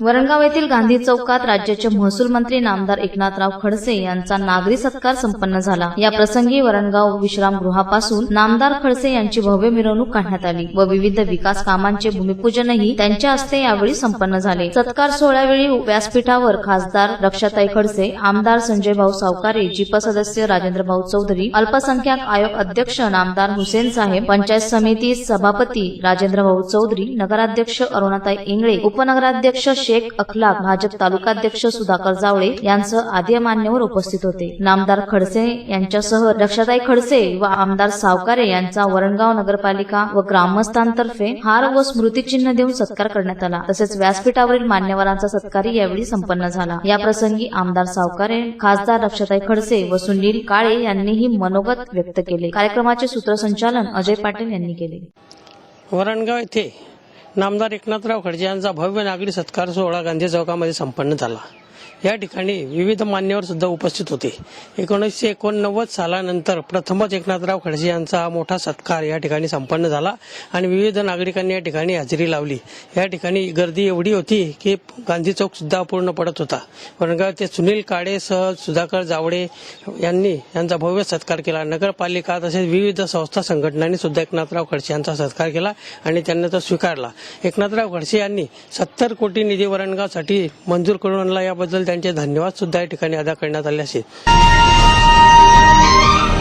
वरणगाव येथील गांधी चौकात राज्याचे महसूल मंत्री नामदार एकनाथराव खडसे यांचा नागरी सत्कार संपन्न झाला. या प्रसंगी वरणगाव विश्रामगृहापासून नामदार खडसे यांची भव्य मिरवणूक काढण्यात आली व विविध विकास कामांचे भूमिपूजनही त्यांच्या हस्ते यावेळी संपन्न झाले. सत्कार सोहळ्यावेळी व्यासपीठावर खासदार रक्षाताई खडसे आमदार संजय भाऊ सावकारे जिप सदस्य राजेंद्र भाऊ चौधरी अल्पसंख्याक आयोग अध्यक्ष नामदार हुसेन साहेब पंचायत समिती सभापती राजेंद्र भाऊ चौधरी नगराध्यक्ष अरुणाताई इंगळे उपनगराध्यक्ष शेख अखलाक भाजप तालुकाध्यक्ष सुधाकर जावळे यांसह आदी मान्यवर उपस्थित होते. नामदार खडसे यांच्यासह रक्षाताई खडसे व आमदार सावकारे यांचा वरणगाव नगरपालिका व ग्रामस्थांतर्फे हार व स्मृतिचिन्ह देऊन सत्कार करण्यात आला. तसेच व्यासपीठावरील मान्यवरांचा सत्कारही यावेळी संपन्न झाला. या प्रसंगी आमदार सावकारे खासदार रक्षाताई खडसे व सुनील काळे यांनीही मनोगत व्यक्त केले. कार्यक्रमाचे सूत्रसंचालन अजय पाटील यांनी केले. वरणगाव येथे नामदार एकनाथराव खडसे यांचा भव्य नागरी सत्कार सोहळा गांधी चौकामध्ये संपन्न झाला. या ठिकाणी विविध मान्यवर सुद्धा उपस्थित होते. एकोणीसशे एकोणनव्वद सालानंतर प्रथमच एकनाथराव खडसे यांचा हा मोठा सत्कार या ठिकाणी संपन्न झाला आणि विविध नागरिकांनी या ठिकाणी हजेरी लावली. या ठिकाणी गर्दी एवढी होती की गांधी चौक सुद्धा पूर्ण पडत होता. वरणगाव ते सुनील काळे सह सुधाकर जावडे यांनी यांचा भव्य सत्कार केला. नगरपालिका तसेच विविध संस्था संघटनांनी सुद्धा एकनाथराव खडसे यांचा सत्कार केला आणि त्यांनी तो स्वीकारला. एकनाथराव खडसे यांनी सत्तर कोटी निधी वरणगावसाठी मंजूर करून आणला. याबद्दल त्यांचे धन्यवाद सुद्धा या ठिकाणी अदा करण्यात आले असेल